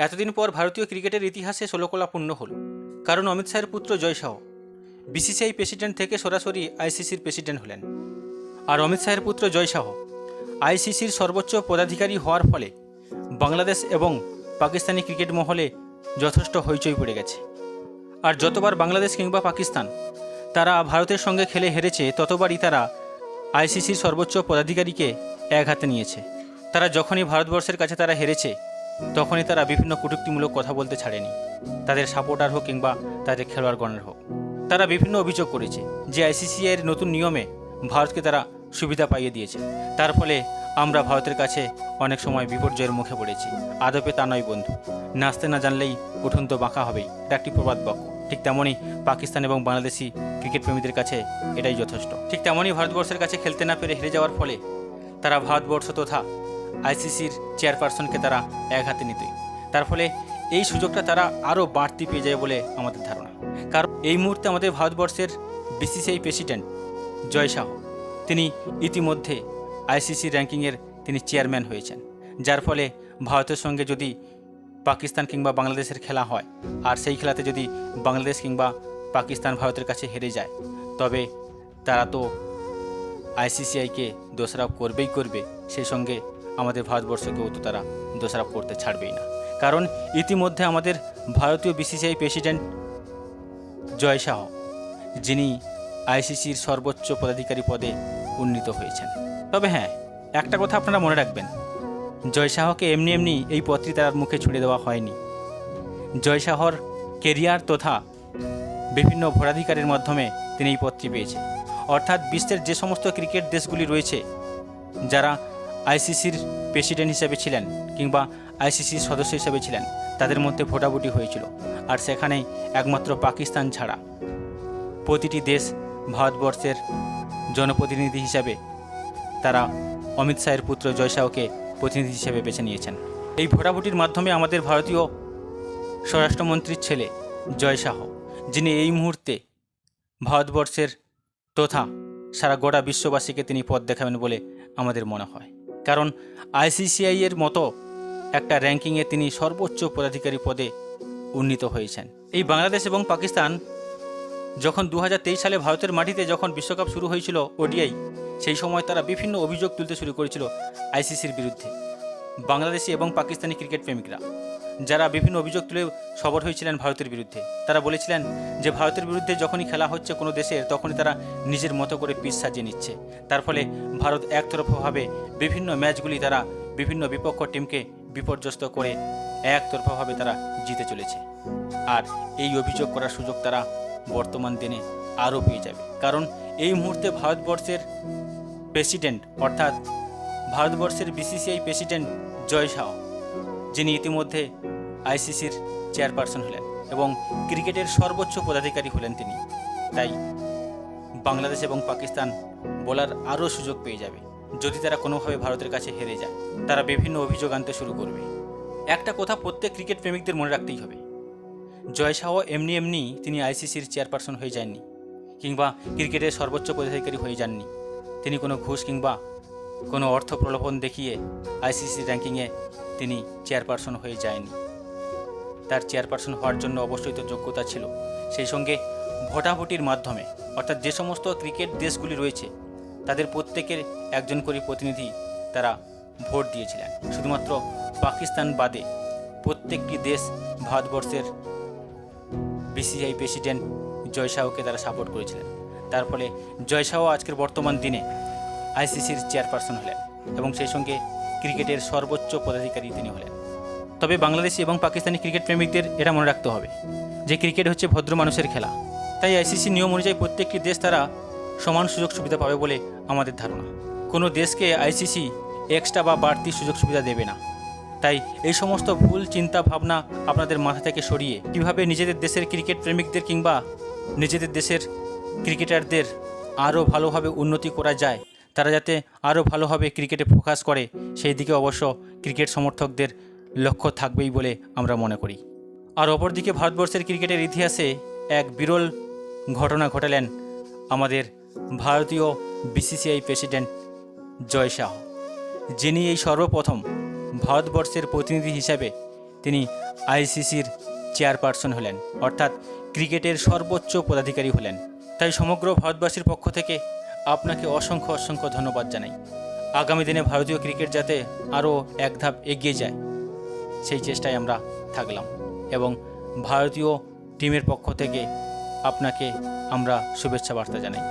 এতদিন পর ভারতীয় ক্রিকেটের ইতিহাসে ষোলকলা পূর্ণ হল। কারণ অমিত শাহের পুত্র জয় শাহ। বিসিসিআই প্রেসিডেন্ট থেকে সরাসরি আইসিসির প্রেসিডেন্ট হলেন। আর অমিত শাহের পুত্র জয় শাহ আইসিসির সর্বোচ্চ পদাধিকারী হওয়ার ফলে বাংলাদেশ এবং পাকিস্তানি ক্রিকেট মহলে যথেষ্ট হইচই পড়ে গেছে। আর যতবার বাংলাদেশ কিংবা পাকিস্তান তারা ভারতের সঙ্গে খেলে হেরেছে, ততবারই তারা আইসিসির সর্বোচ্চ পদাধিকারীকে এক হাতে নিয়েছে। তারা যখনই ভারতবর্ষের কাছে তারা হেরেছে তখনই তারা বিভিন্ন কটূক্তিমূলক কথা বলতে ছাড়েনি। তাদের সাপোর্টার হোক কিংবা তাদের খেলোয়াড়গণের হোক। তারা বিভিন্ন অভিযোগ করেছে যে আইসিসি এর নতুন নিয়মে ভারতকে তারা সুবিধা পাইয়ে দিয়েছে। তার ফলে আমরা ভারতের কাছে অনেক সময় বিপর্যয়ের মুখে পড়েছি। আদপে তা নয় বন্ধু। নাচতে না জানলেই উঠুন তো বাঁকা হবেই। এটা একটি প্রবাদ বাক্য। ঠিক তেমনই পাকিস্তান এবং বাংলাদেশি ক্রিকেট প্রেমীদের কাছে এটাই যথেষ্ট। ঠিক তেমনই ভারতবর্ষের কাছে খেলতে না পেরে হেরে যাওয়ার ফলে তারা ভারতবর্ষ তথা আইসিসির চেয়ারপারসনকে তারা এক হাতে নিতই তার ফলে এই সুযোগটা তারা আরও বাড়তি পেয়ে যায় বলে আমাদের ধারণা। কারণ এই মুহূর্তে আমাদের ভারতবর্ষের বিসিসিআই প্রেসিডেন্ট জয় শাহ, তিনি ইতিমধ্যে আইসিসি র্যাঙ্কিংয়ের তিনি চেয়ারম্যান হয়েছেন। যার ফলে ভারতের সঙ্গে যদি পাকিস্তান কিংবা বাংলাদেশের খেলা হয়, আর সেই খেলাতে যদি বাংলাদেশ কিংবা পাকিস্তান ভারতের কাছে হেরে যায়, তবে তারা তো আইসিসিআইকে দোষারোপ করবেই করবে, সেই সঙ্গে আমাদের ভারতবর্ষকেও তো তারা দোষারোপ করতে ছাড়বেই না। কারণ ইতিমধ্যে আমাদের ভারতীয় বিসিসিআই প্রেসিডেন্ট জয় শাহ, যিনি আইসিসির সর্বোচ্চ পদাধিকারী পদে উন্নীত হয়েছেন। তবে হ্যাঁ একটা কথা আপনারা মনে রাখবেন। জয় শাহকে এমনি এমনি এই পদটি তার মুখে ছুড়ে দেওয়া হয়নি। জয় শাহর কেরিয়ার তথা বিভিন্ন ভোটাধিকারের মাধ্যমে তিনি এই পদটি পেয়েছে অর্থাৎ বিশ্বের যে সমস্ত ক্রিকেট দেশগুলি রয়েছে, যারা আইসিসির প্রেসিডেন্ট হিসেবে ছিলেন কিংবা আইসিসির সদস্য হিসেবে ছিলেন, তাদের মধ্যে ভোটাভুটি হয়েছিল। আর সেখানে একমাত্র পাকিস্তান ছাড়া প্রতিটি দেশ ভারতবর্ষের জনপ্রতিনিধি হিসাবে তারা অমিত শাহের পুত্র জয় শাহকে প্রতিনিধি হিসেবে বেছে নিয়েছেন। এই ভোটাভুটির মাধ্যমে আমাদের ভারতীয় স্বরাষ্ট্রমন্ত্রীর ছেলে জয় শাহ, যিনি এই মুহূর্তে ভারতবর্ষের তথা সারা গোটা বিশ্ববাসীকে তিনি পথ দেখাবেন বলে আমাদের মনে হয়। কারণ আইসিসিআই এর মতো একটা র্যাঙ্কিংয়ে তিনি সর্বোচ্চ পদাধিকারী পদে উন্নীত হয়েছেন। এই বাংলাদেশ এবং পাকিস্তান যখন দু হাজার তেইশ সালে ভারতের মাটিতে যখন বিশ্বকাপ শুরু হয়েছিল ওডিআই, সেই সময় তারা বিভিন্ন অভিযোগ তুলতে শুরু করেছিল আইসিসির বিরুদ্ধে। বাংলাদেশি এবং পাকিস্তানি ক্রিকেট প্রেমিকরা। যারা বিভিন্ন অভিযোগ তুলে সবর হয়েছিলেন ভারতের বিরুদ্ধে, তারা বলেছিলেন যে ভারতের বিরুদ্ধে যখনই খেলা হচ্ছে কোনো দেশের, তখনই তারা নিজের মতো করে পিস সাজিয়ে নিচ্ছে। তার ফলে ভারত একতরফাভাবে বিভিন্ন ম্যাচগুলি তারা বিভিন্ন বিপক্ষ টিমকে বিপর্যস্ত করে একতরফাভাবে তারা জিতে চলেছে। আর এই অভিযোগ করার সুযোগ তারা বর্তমান দিনে আরও পেয়ে যাবে। কারণ এই মুহূর্তে ভারতবর্ষের প্রেসিডেন্ট অর্থাৎ ভারতবর্ষের বিসিসিআই প্রেসিডেন্ট জয় শাহ যিনি ইতিমধ্যে আইসিসির চেয়ারপারসন হলেন এবং ক্রিকেটের সর্বোচ্চ পদাধিকারী হলেন তিনি। তাই বাংলাদেশ এবং পাকিস্তান বলার আরও সুযোগ পেয়ে যাবে। যদি তারা কোনোভাবে ভারতের কাছে হেরে যায়, তারা বিভিন্ন অভিযোগ আনতে শুরু করবে। একটা কথা প্রত্যেক ক্রিকেট প্রেমিকদের মনে রাখতেই হবে। জয় শাহ এমনি এমনি তিনি আইসিসির চেয়ারপারসন হয়ে যাননি, কিংবা ক্রিকেটের সর্বোচ্চ পদাধিকারী হয়ে যাননি। তিনি কোনো ঘুষ কিংবা কোনো অর্থ প্রলোভন দেখিয়ে আইসিসি র্যাঙ্কিংয়ে তিনি চেয়ারপারসন হয়ে যায়নি। তার চেয়ারপারসন হওয়ার জন্য অবশ্যই তো যোগ্যতা ছিল। সেই সঙ্গে ভোটাভুটির মাধ্যমে, অর্থাৎ যে সমস্ত ক্রিকেট দেশগুলি রয়েছে, তাদের প্রত্যেকের একজন করে প্রতিনিধি তারা ভোট দিয়েছিলেন। শুধুমাত্র পাকিস্তান বাদে প্রত্যেকটি দেশ ভারতবর্ষের বিসিআই প্রেসিডেন্ট জয় শাহকে তারা সাপোর্ট করেছিলেন। তার ফলে জয় শাহ আজকের বর্তমান দিনে আইসিসির চেয়ারপারসন হলেন এবং সেই সঙ্গে ক্রিকেটের সর্বোচ্চ পদাধিকারী তিনি হলেন। তবে বাংলাদেশি এবং পাকিস্তানি ক্রিকেট প্রেমিকদের এটা মনে রাখতে হবে যে ক্রিকেট হচ্ছে ভদ্র মানুষের খেলা। তাই আইসিসি নিয়ম অনুযায়ী প্রত্যেকটি দেশ তারা সমান সুযোগ সুবিধা পাবে বলে আমাদের ধারণা। কোনো দেশকে আইসিসি এক্সট্রা বা বাড়তি সুযোগ সুবিধা দেবে না। তাই এই সমস্ত ভুল চিন্তা ভাবনা আপনাদের মাথা থেকে সরিয়ে কীভাবে নিজেদের দেশের ক্রিকেট প্রেমিকদের কিংবা নিজেদের দেশের ক্রিকেটারদের আরও ভালোভাবে উন্নতি করা যায়, তারা যাতে আরও ভালোভাবে ক্রিকেটে ফোকাস করে, সেই দিকে অবশ্য ক্রিকেট সমর্থকদের লক্ষ্য থাকবেই বলে আমরা মনে করি। আর অপরদিকে ভারতবর্ষের ক্রিকেটের ইতিহাসে এক বিরল ঘটনা ঘটালেন আমাদের ভারতীয় বিসিসিআই প্রেসিডেন্ট জয় শাহ, যিনি এই সর্বপ্রথম ভারতবর্ষের প্রতিনিধি হিসাবে তিনি আইসিসির চেয়ারপারসন হলেন, অর্থাৎ ক্রিকেটের সর্বোচ্চ পদাধিকারী হলেন। তাই সমগ্র ভারতবাসীর পক্ষ থেকে আপনাকে অসংখ্য অসংখ্য ধন্যবাদ জানাই। আগামী দিনে ভারতীয় ক্রিকেট যাতে আরও এক ধাপ এগিয়ে যায় সেই চেষ্টায় আমরা থাকলাম এবং ভারতীয় টিমের পক্ষ থেকে আপনাকে আমরা শুভেচ্ছা বার্তা জানাই।